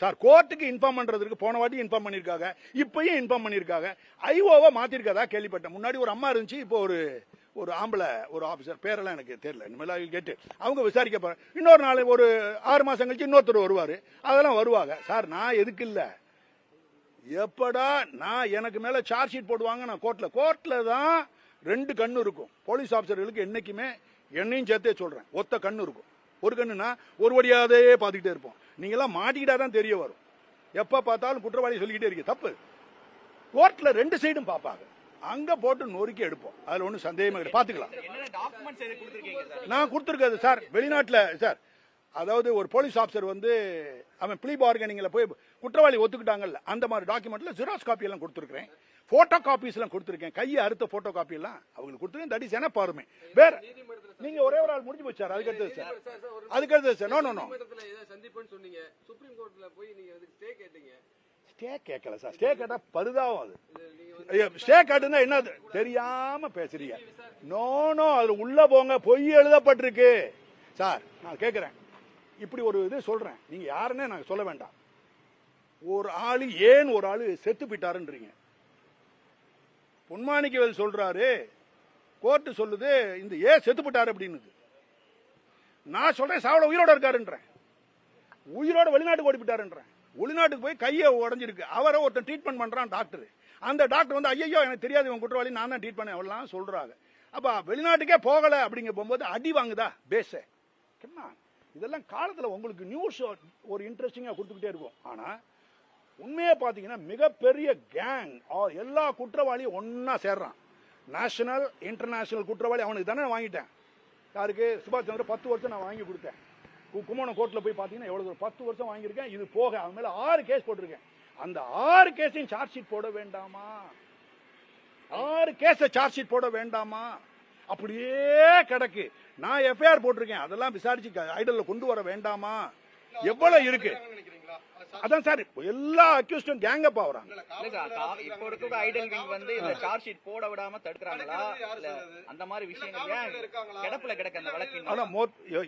Sir கோர்ட்டுக்கு inform பண்றதுக்கு போன வாட்டி இன்ஃபார்ம் பண்ணிருக்காங்க இப்பயும் இன்ஃபார்ம் பண்ணிருக்காங்க ஐஓவை மாத்திருக்கதா கேள்விப்பட்டேன். முன்னாடி ஒரு அம்மா இருந்துச்சு இப்போ ஒரு ஒரு ஆம்பளை ஒரு ஆஃபீஸர் பேரெல்லாம் எனக்கு தெரியல. இனிமேல் கேட்டு அவங்க விசாரிக்க போறேன் இன்னொரு நாள் ஒரு ஆறு மாசம் கழிச்சு இன்னொருத்தர் வருவார். அதெல்லாம் வருவாங்க. சார் நான் எதுக்கு இல்ல? எப்படா நான் எனக்கு மேல சார்ஜ் ஷீட் போடுவாங்க நான் கோர்ட்ல கோர்ட்ல தான் ரெண்டு கண்ணு இருக்கும். போலீஸ் ஆஃபீஸர்களுக்கு என்னைக்குமே என்னையும் சேர்த்தே சொல்றேன். ஒத்த கண்ணு இருக்கும். ஒரு கண்ணுனா ஒரு வழியாவே பார்த்துக்கிட்டே இருப்போம். நீங்களாம் மாட்டிக்கிட்டா தான் தெரிய வரும். எப்ப பார்த்தாலும் குற்றவாளி சொல்லிக்கிட்டே இருக்கு தப்பு. கோர்ட்ல ரெண்டு சைடும் பார்ப்பாங்க. அங்க போட்டு நொறுக்கி எடுப்போம். அதுல ஒன்றும் சந்தேகமே கிடையாது. பாத்துக்கலாம் நான் கொடுத்துருக்கிறது சார் வெளிநாட்டுல சார். அதாவது ஒரு போலீஸ் ஆஃபீஸர் வந்து அவன் ப்ளீ பார்கனிங்ல போய் குற்றவாளி ஒத்துக்கிட்டாங்கல்ல அந்த மாதிரி டாக்குமெண்ட்ல ஜெராக்ஸ் காப்பி எல்லாம் கொடுத்துருக்கேன் போட்டோ காப்பீஸ் எல்லாம் கொடுத்துருக்கேன். கையை அறுத்த போட்டோ காப்பி எல்லாம் அவங்களுக்கு கொடுத்துருக்கேன். தட் இஸ் என்ன பாருமே வேற நீங்க ஒரே ஒரு ஆள் முடிஞ்சு போச்சு சார். அதுக்கு அடுத்தது சார். அதுக்கு அடுத்தது சார். நோ நோ நோ சந்திப்புன்னு சொன்னீங்க. சுப்ரீம் கோர்ட்ல போய் நீங்க அதுக்கு ஸ்டே கேட்டீங்க. ஸ்டே கேட்கல சார். ஸ்டே கேட்டா பரிதாபம் அது. ஸ்டே காட்டுனா என்னது தெரியாம பேசுறீங்க. நோ நோ அதுல உள்ள போங்க. பொய் எழுதப்பட்டிருக்கு. சார் நான் கேக்குறேன். இப்படி ஒரு இது சொல்றேன். நீங்க யாருன்னே நான் சொல்ல வேண்டாம். ஒரு ஆளு ஏன் ஒரு ஆளு செத்து போயிட்டாருன்றீங்க? பொன்மாணிக்கவேல் சொல்றாரு கோர்ட்டு சொல்லுது இந்த ஏன் செத்துப்பட்டார் அப்படின்னு நான் சொல்றேன் சாவட உயிரோட இருக்காருன்றேன். உயிரோட வெளிநாட்டுக்கு ஓடி போயிட்டாருன்றேன். வெளிநாட்டுக்கு போய் கையை உடஞ்சிருக்கு. அவரை ஒருத்தன் ட்ரீட்மெண்ட் பண்றான் டாக்டர் அந்த டாக்டர் வந்து ஐயோ எனக்கு தெரியாது இவன் குற்றவாளி நான் தான் ட்ரீட் பண்ணேன் அவெல்லாம் சொல்றாங்க. அப்ப வெளிநாட்டுக்கே போகல அப்படிங்க போகும்போது அடி வாங்குதா? பேச. என்ன இதெல்லாம் காலத்துல உங்களுக்கு நியூஸ் ஒரு இன்ட்ரெஸ்டிங்கா கொடுத்துக்கிட்டே இருக்கும். ஆனா உண்மையை பாத்தீங்கன்னா மிகப்பெரிய கேங் எல்லா குற்றவாளியும் ஒன்னா சேர்றான். நேஷனல் இன்டர்நேஷனல் குற்றவாளி அவனுக்கு தானே வாங்கிட்டேன். யாருக்கு? சுபாஷ் சந்திர பத்து வருஷம் நான் வாங்கி கொடுத்தேன். கு- கும்பகோணம் கோர்ட்ல போய் பாத்தீங்கன்னா எவ்வளவு தூரம்? பத்து வருஷம் வாங்கியிருக்கேன். இது போக அவன் மேல ஆறு கேஸ் போட்டிருக்கேன். அந்த ஆறு கேஸையும் சார்ஜ் ஷீட் போட வேண்டாமா? ஆறு கேஸ சார்ஜ் ஷீட் போட வேண்டாமா? அப்படியே கிடக்கு. நான் எஃப்ஐஆர் போட்டிருக்கேன். அதெல்லாம் விசாரிச்சு ஐடல்ல கொண்டு வர வேண்டாமா? எவ்வளவு இருக்கு? அதான் சார் எல்லா அக்யூஸ்டும் கேங் அப் ஆகுறாங்க இல்ல சார் கா- இப்போ இருக்க ஐடல் விங் வந்து இந்த சார்ஜ் ஷீட் போட விடாம தடுக்கிறாங்களா? அந்த மாதிரி விஷயங்கள் கிடப்புல கிடக்க அந்த வழக்கு? ஆனா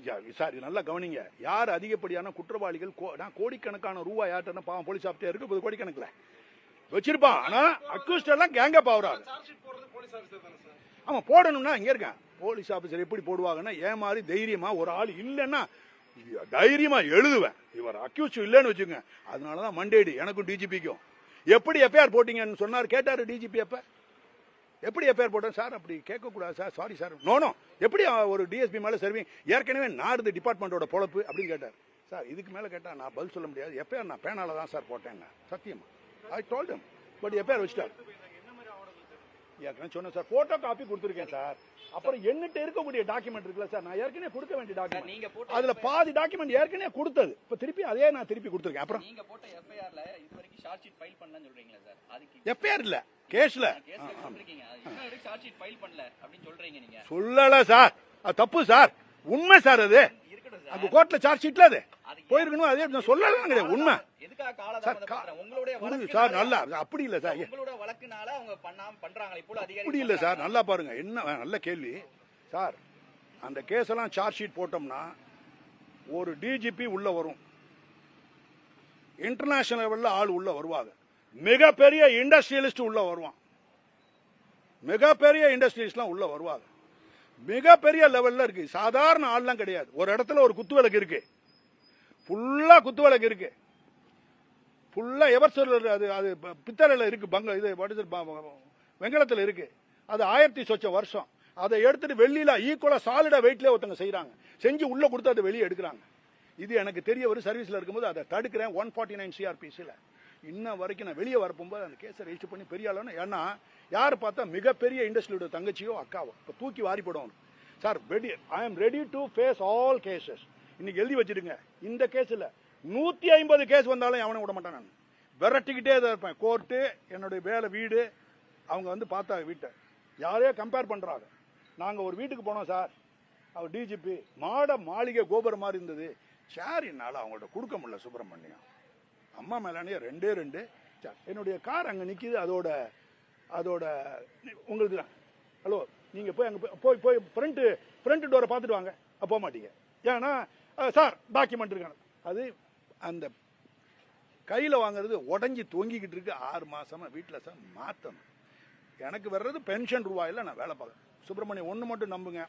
யா- சார் இது நல்லா கவனிங்க. யார் அதிகப்படியான குற்றவாளிகள்? கோ- நான் கோடிக்கணக்கான ரூபாய் யார்ட்ட பாவம் போலீஸ் ஆஃப்டே இருக்கு இப்ப கோடிக்கணக்கில். வச்சிருப்பான் ஆனா அக்யூஸ்ட் எல்லாம் கேங் அப் ஆகுறாங்க ஆமா போடணும்னா இங்க இருக்கேன். போலீஸ் ஆபீசர் எப்படி போடுவாங்கன்னா மாதிரி தைரியமா ஒரு ஆள் இல்லைன்னா தைரியமா எழுதுவேன் இவர் அக்யூஸ் இல்லைன்னு வச்சுங்க அதனாலதான் மண்டேடி எனக்கும் டிஜிபிக்கும் எப்படி எஃப்ஐஆர் போட்டீங்கன்னு சொன்னார் கேட்டாரு டிஜிபி எப்ப எப்படி எஃப்ஐஆர் போட்டேன்? சார் அப்படி கேட்கக்கூடாது சார். சாரி. சார் நோனோ எப்படி ஒரு டிஎஸ்பி மேல சர்விங் ஏற்கனவே நாடு டிபார்ட்மெண்டோட பொழப்பு அப்படின்னு கேட்டார். சார் இதுக்கு மேல கேட்டா நான் பதில் சொல்ல முடியாது. எஃப்ஐஆர் நான் பேனால தான் சார் போட்டேங்க. சத்தியமா. ஐ டோல்டம் பட் எஃப்ஐஆர் வச்சுட்டார். ஏற்கனவே சொன்னேன் சார் போட்டோ காப்பி கொடுத்துருக்கேன் சார். அப்புறம் என்கிட்ட இருக்கக்கூடிய டாக்குமெண்ட் இருக்குல்ல சார் நான் ஏற்கனவே கொடுக்க வேண்டிய டாக்குமெண்ட் நீங்க போட்ட அதுல பாதி டாக்குமெண்ட் ஏற்கனவே கொடுத்தது. இப்ப திருப்பி அதே நான் திருப்பி கொடுத்துருக்கேன். அப்புறம் நீங்க போட்ட எஃப்ஐஆர்ல இது வரைக்கும் சார்ஜ் ஷீட் ஃபைல் பண்ணலன்னு சொல்றீங்களா சார்? அதுக்கு எஃப்ஐஆர் இல்ல கேஸ்ல. கேஸ்ல சொல்றீங்க இன்னும் வரைக்கும் சார்ஜ் ஷீட் ஃபைல் பண்ணல அப்படின்னு சொல்றீங்க நீங்க. சொல்லல சார். அது தப்பு சார். உண்மை சார் அது. அந்த கோர்ட்ல சார்ஜ் ஷீட்ல அது. போயிருக்கணும் அதே சொல்லலாம் கிடையாது உண்மை. சார் நல்லா அப்படி இல்ல சார். உங்களோட வழக்குனால அவங்க பண்ணாம பண்றாங்க இப்போ அதிகாரி அப்படி இல்ல சார் நல்லா பாருங்க. என்ன நல்ல கேள்வி. சார் அந்த கேஸ் எல்லாம் சார்ஜ் ஷீட் போட்டோம்னா ஒரு டிஜிபி உள்ள வரும். இன்டர்நேஷனல் லெவல்ல ஆள் உள்ள வருவாங்க. மிகப்பெரிய இண்டஸ்ட்ரியலிஸ்ட் உள்ள வருவான். மிகப்பெரிய இண்டஸ்ட்ரியலிஸ்ட்லாம் உள்ள வருவாங்க. மிகப்பெரிய லெவல்ல இருக்கு. சாதாரண ஆள்லாம் கிடையாது. ஒரு இடத்துல ஒரு குத்து விளக்கு இருக்கு. ஃபுல்லா குத்து விளக்கு இருக்கு. ஃபுல்லா எவர் அது அது ப- பித்தளையில இருக்கு பங்க இது what வெங்கலத்துல இருக்கு. அது ஆயிரத்தி சொச்ச வருஷம். அதை எடுத்துட்டு வெள்ளியில ஈக்குவலா சாலிடா வெயிட்ல ஒருத்தங்க செய்யறாங்க செஞ்சு உள்ள கொடுத்து அதை வெளியே எடுக்கிறாங்க. இது எனக்கு தெரிய ஒரு சர்வீஸ்ல இருக்கும்போது அதை தடுக்கிறேன் ஒன் ஃபார்ட்டி நைன் சிஆர்பிசியில் இன்ன வரைக்கும் நான் வெளியே வரப்போகும்போது அந்த கேஸை ரெஜிஸ்டர் பண்ணி பெரிய ஆளுன்னு ஏன்னா யார் பார்த்தா மிகப்பெரிய இண்டஸ்ட்ரியோட தங்கச்சியோ அக்காவோ இப்போ தூக்கி வாரி போடுவாங்க. Sir ready I am ready to face all cases இன்னைக்கு எழுதி வச்சிருங்க இந்த கேஸ்ல நூத்தி ஐம்பது கேஸ் வந்தாலும் எவனை விட மாட்டேன் நான். விரட்டிக்கிட்டே தான் இருப்பேன். கோர்ட்டு என்னுடைய வேலை வீடு அவங்க வந்து பார்த்தா வீட்டை. யாரையோ கம்பேர் பண்றாங்க. நாங்க ஒரு வீட்டுக்கு போனோம் சார். அவர் டிஜிபி மாட மாளிகை கோபுரம் மாதிரி இருந்தது. சேர் என்னால் அவங்கள்ட்ட கொடுக்க முடியல சுப்பிரமணியம். அம்மா மேலானே ரெண்டே ரெண்டு. சார் என்னுடைய கார் அங்கே நிற்கிது அதோட அதோட உங்களுக்கு தான். ஹலோ நீங்கள் போய் அங்கே போய் போய் போய் ஃப்ரண்ட் டோரை பார்த்துட்டு வாங்க. போக மாட்டீங்க. ஏன்னா சார் டாக்குமெண்ட் இருக்கான அது அந்த கையில் வாங்குறது உடஞ்சி தொங்கிக்கிட்டு இருக்கு ஆறு மாசமா வீட்டில் சார் மாற்றணும் எனக்கு வர்றது பென்ஷன் ரூபாயில் நான் வேலை பார்க்குறேன். சுப்பிரமணியம் ஒன்று மட்டும் நம்புங்க.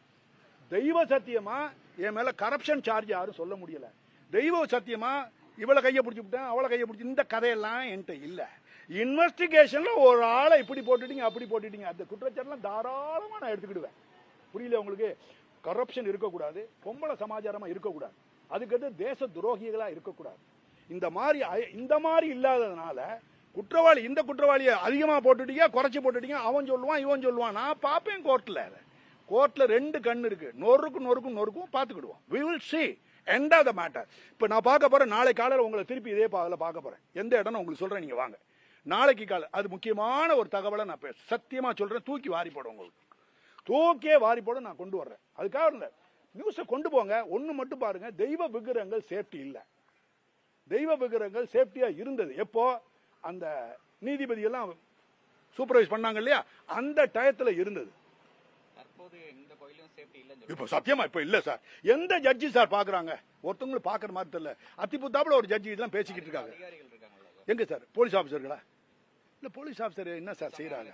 தெய்வ சத்தியமா என் மேல கரப்ஷன் சார்ஜ் யாரும் சொல்ல முடியல. தெய்வ சத்தியமா இவளை கையை பிடிச்சி விட்டேன் அவளை கையை பிடிச்சி இந்த கதையெல்லாம் என்கிட்ட இல்லை. இன்வெஸ்டிகேஷன்ல ஒரு ஆளை இப்படி போட்டுட்டீங்க அப்படி போட்டுட்டீங்க. அந்த குற்றச்சாட்டுலாம் தாராளமா நான் எடுத்துக்கிடுவேன். புரியல உங்களுக்கு? கரப்ஷன் இருக்கக்கூடாது பொம்பளை சமாச்சாரமா இருக்கக்கூடாது. அதுக்கடுத்து தேச துரோகிகளா இருக்கக்கூடாது. இந்த மாதிரி இந்த மாதிரி இல்லாததுனால குற்றவாளி இந்த குற்றவாளியை அதிகமாக போட்டுட்டீங்க குறைச்சி போட்டுட்டீங்க அவன் சொல்லுவான் இவன் சொல்லுவான். நான் பார்ப்பேன் கோர்ட்டில் கோர்ட்டில் ரெண்டு கண் இருக்கு. நொறுக்கும் நொறுக்கும் நொறுக்கும் பார்த்துக்கிடுவோம். We will see end of the matter இப்போ நான் பார்க்க போகிறேன் நாளை காலையில் உங்களை திருப்பி இதே பாதில் பார்க்க போகிறேன் எந்த இடம்னு உங்களுக்கு சொல்கிறேன் நீங்கள் வாங்க. நாளைக்கு காலை அது முக்கியமான ஒரு தகவலை நான் பேச சத்தியமாக சொல்கிறேன் தூக்கி வாரி போடும் உங்களுக்கு. தூக்கியே வாரி போட நான் கொண்டு வர்றேன். அதுக்காக இல்லை. நியூஸை கொண்டு போங்க. ஒன்று மட்டும் பாருங்க. தெய்வ விக்கிரகங்கள் சேஃப்டி இல்லை. தெய்வ விக்கிரகங்கள் சேஃப்டியா இருந்தது. எப்போ? அந்த நீதிபதி எல்லாம் சூப்பர்வைஸ் பண்ணாங்க இல்லையா? அந்த டயத்துல இருந்தது. இப்ப சத்தியமா இப்ப இல்ல சார். எந்த ஜட்ஜி சார் பாக்குறாங்க? ஒருத்தவங்களும் பாக்குற மாதிரி தெரியல. அத்திபுத்தாப்புல ஒரு ஜட்ஜி இதெல்லாம் பேசிக்கிட்டு இருக்காங்க. எங்க சார்? போலீஸ் ஆபீசர்களா இல்ல போலீஸ் ஆபீசர் என்ன சார் செய்யறாங்க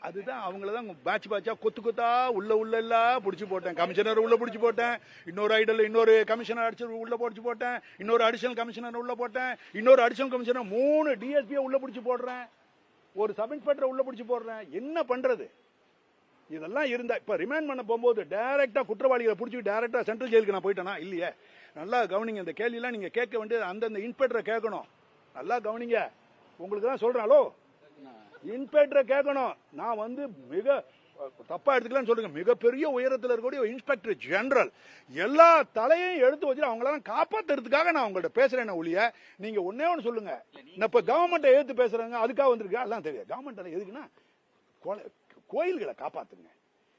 அதுதான் அவங்கள தான் பேட்ச் பேட்சா கொத்து கொத்தா உள்ள உள்ள எல்லாம் புடிச்சு போட்டேன். கமிஷனர் உள்ள புடிச்சு போட்டேன். இன்னொரு ஐடல் இன்னொரு கமிஷனர் அடிச்சு உள்ள புடிச்சு போட்டேன். இன்னொரு அடிஷனல் கமிஷனர் உள்ள போட்டேன். இன்னொரு அடிஷனல் கமிஷனர் மூணு டிஎஸ்பியை உள்ள புடிச்சு போடுறேன். ஒரு சப் இன்ஸ்பெக்டரை உள்ள புடிச்சு போடுறேன். என்ன பண்றது? இதெல்லாம் இருந்தா இப்ப ரிமாண்ட் பண்ண போகும்போது டைரக்டா குற்றவாளிகளை பிடிச்சி டைரக்டா சென்ட்ரல் ஜெயிலுக்கு நான் போயிட்டேனா? இல்லையே. நல்லா கவனிங்க இந்த கேள்வி எல்லாம் நீங்க கேட்க வேண்டியது அந்தந்த இன்ஸ்பெக்டரை கேட்கணும். நல்லா கவனிங்க. உங்களுக்கு தான் சொல்றேன் ஹலோ? இன்ஸ்பெக்டரை கேட்கணும். நான் வந்து மிக தப்பா எடுத்துக்கலாம்னு சொல்லுங்க. மிகப்பெரிய உயரத்தில் இருக்கக்கூடிய இன்ஸ்பெக்டர் ஜெனரல். எல்லா தலையையும் எடுத்து வச்சு அவங்களாம் காப்பாத்துறதுக்காக நான் உங்கள்ட்ட பேசுறேன் ஒழிய நீங்க ஒன்னே ஒன்று சொல்லுங்க. நான் இப்ப கவர்மெண்ட்டை எடுத்து பேசுறாங்க. அதுக்காக வந்திருக்கா எல்லாம் தெரியாது. கவர்மெண்ட் எதுக்குன்னா கோயில்களை காப்பாத்துங்க.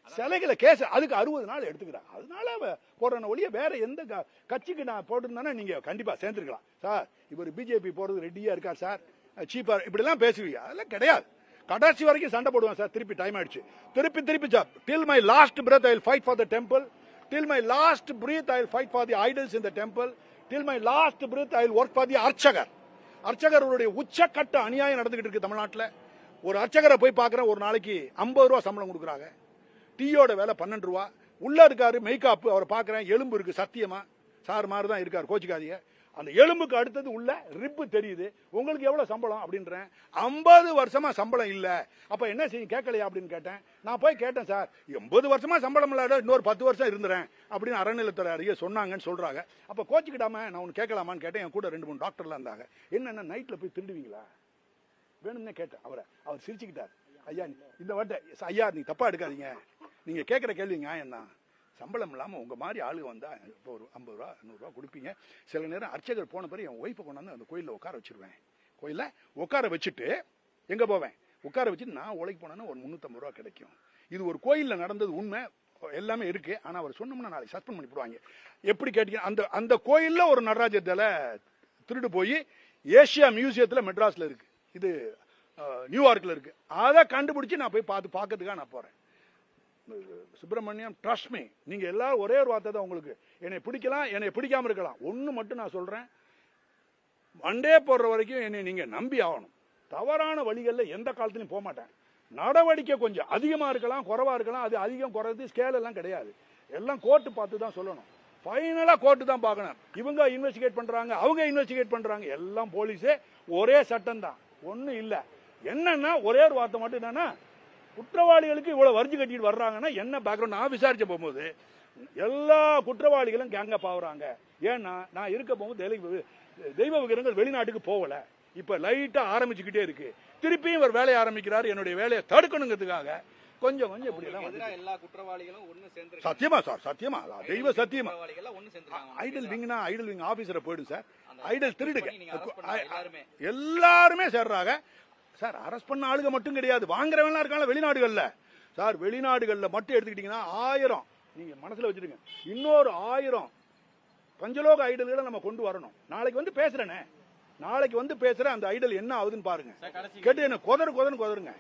சிலைகளை கேஸ் அதுக்கு அறுபது நாள் எடுத்துக்கிறாங்க. அதனால அவ- போடுறன ஒழிய வேற எந்த க- கட்சிக்கு நான் போட்டிருந்தானே நீங்க கண்டிப்பா சேர்ந்துருக்கலாம். சார் இவர் பிஜேபி போறது ரெடியா இருக்கார் சார். சீப்பா இப்படிலாம் பேசுவீங்க அதெல்லாம் கிடையாது. கடைசி வரைக்கும் சண்டை போடுவேன் சார். திருப்பி டைம் ஆயிடுச்சு. திருப்பி திருப்பி sir. Till my last breath I fight for the temple till my last breath I fight for the idols in the temple till my last breath I work for the அர்ச்சகர் அர்ச்சகருடைய உச்சக்கட்ட அநியாயம் நடந்துகிட்டு இருக்கு தமிழ்நாட்டில். ஒரு அர்ச்சகரை போய் பார்க்குறேன். ஒரு நாளைக்கு ஐம்பது ரூபா சம்பளம் கொடுக்குறாங்க. டீயோட வேலை பன்னெண்டு ரூபா. உள்ளே இருக்காரு மெய்காப்பு அவரை பார்க்குறேன். எலும்பு இருக்கு சத்தியமா. சார் மாதிரி தான் இருக்கார் கோச்சிக்காதீங்க. அந்த எலும்புக்கு அடுத்தது உள்ள ரிப்பு தெரியுது. உங்களுக்கு எவ்வளவு சம்பளம் அப்படின்றேன். ஐம்பது வருஷமா சம்பளம் இல்ல. அப்ப என்ன செய்யும்? கேட்கலையா அப்படின்னு கேட்டேன். நான் போய் கேட்டேன் சார் எண்பது வருஷமா சம்பளம் இல்லாத இன்னொரு பத்து வருஷம் இருந்துறேன். அப்படின்னு அறநிலையத்துறை அறிய சொன்னாங்கன்னு சொல்றாங்க. அப்ப கோச்சிக்கிடாம நான் உனக்கு கேட்கலாமான்னு கேட்டேன். என் கூட ரெண்டு மூணு டாக்டர்லாம் இருந்தாங்க. என்னென்ன நைட்ல போய் திருடுவீங்களா? வேணும்னே கேட்டேன். அவரை அவர் சிரிச்சுக்கிட்டார். ஐயா நீ- இந்த வாட்டை ஐயா நீ தப்பா எடுக்காதீங்க. நீங்க கேட்குற கேள்வி நியாயம் தான் சம்பளம் இல்லாம உங்க மாதிரி ஆளுங்க வந்தா இப்போ ஒரு ஐம்பது ரூபா நூறுரூவா கொடுப்பீங்க. சில நேரம் அர்ச்சகர் போன பிறகு என் ஒய்ஃபை கொண்டாந்து அந்த கோயிலில் உட்கார வச்சிருவேன். கோயிலில் உட்கார வச்சுட்டு எங்க போவேன்? உட்கார வச்சுட்டு நான் உழைக்கு போனேன்னா ஒரு முந்நூற்றம்பது ரூபா கிடைக்கும். இது ஒரு கோயிலில் நடந்தது உண்மை. எல்லாமே இருக்கு. ஆனா அவர் சொன்னோம்னா நாளைக்கு சஸ்பெண்ட் பண்ணி போடுவாங்க எப்படி கேட்டீங்க? அந்த அந்த கோயில்ல ஒரு நடராஜர் சிலை திருடு போய் ஏசியா மியூசியத்துல மெட்ராஸ்ல இருக்கு. இது நியூயார்க்கில் நியூயார்க்ல இருக்கு. அதை கண்டுபிடிச்சு நான் போய் பார்த்து பார்க்கறதுக்காக நான் போறேன். சுப்பிரமணியம் ட்ரஸ்ட் மீ நீங்க எல்லாரும் ஒரே ஒரு வார்த்தை தான் உங்களுக்கு. என்னை பிடிக்கலாம் என்னை பிடிக்காம இருக்கலாம். ஒன்று மட்டும் நான் சொல்றேன். மண்டே போடுற வரைக்கும் என்னை நீங்க நம்பி ஆகணும். தவறான வழிகளில் எந்த காலத்திலும் போக மாட்டேன். நடவடிக்கை கொஞ்சம் அதிகமா இருக்கலாம் குறைவா இருக்கலாம். அது அதிகம் குறைது ஸ்கேல் எல்லாம் கிடையாது. எல்லாம் கோர்ட்டு பார்த்து தான் சொல்லணும். ஃபைனலாக கோர்ட்டு தான் பார்க்கணும். இவங்க இன்வெஸ்டிகேட் பண்றாங்க அவங்க இன்வெஸ்டிகேட் பண்றாங்க. எல்லாம் போலீஸே ஒரே சட்டம் தான். ஒன்றும் இல்லை. என்னன்னா ஒரே ஒரு வார்த்தை மட்டும் என்னன்னா குற்றவாளிகளுக்கு இவ்வளவு வரிஞ்சு கட்டிட்டு வர்றாங்கன்னா என்ன பேக்ரவுண்ட் நான் விசாரிச்ச போகும்போது எல்லா குற்றவாளிகளும் கேங்க பாவுறாங்க. ஏன்னா நான் இருக்க போகும்போது தெய்வ- விக்கிரங்கள் வெளிநாட்டுக்கு போகல. இப்ப லைட்டா ஆரம்பிச்சுக்கிட்டே இருக்கு. திருப்பியும் இவர் வேலையை ஆரம்பிக்கிறாரு. என்னுடைய வேலையை தடுக்கணுங்கிறதுக்காக கொஞ்சம் கொஞ்சம் இப்படி எல்லாம். எல்லா குற்றவாளிகளும் ஒண்ணு சேர்ந்து சத்தியமா சார் சத்தியமா. தெய்வ சத்தியமா. ஐடல் விங்னா ஐடல் விங் ஆபீசரை போயிடும் சார். ஐடல் திருடுங்க. எல்லாருமே சேர்றாங்க. சார் அரெஸ்ட் பண்ண ஆளுங்க மட்டும் கிடையாது. வாங்குறவங்க இருக்காங்க வெளிநாடுகள்ல. சார் வெளிநாடுகள்ல மட்டும் எடுத்துக்கிட்டீங்கன்னா ஆயிரம். நீங்க மனசுல வச்சிருங்க இன்னொரு ஆயிரம் பஞ்சலோக ஐடல்களை நம்ம கொண்டு வரணும். நாளைக்கு வந்து பேசுறேனே. நாளைக்கு வந்து பேசுறேன் அந்த ஐடல் என்ன ஆகுதுன்னு பாருங்க. கேட்டு என்ன கொதறு கொதறு கொதருங்க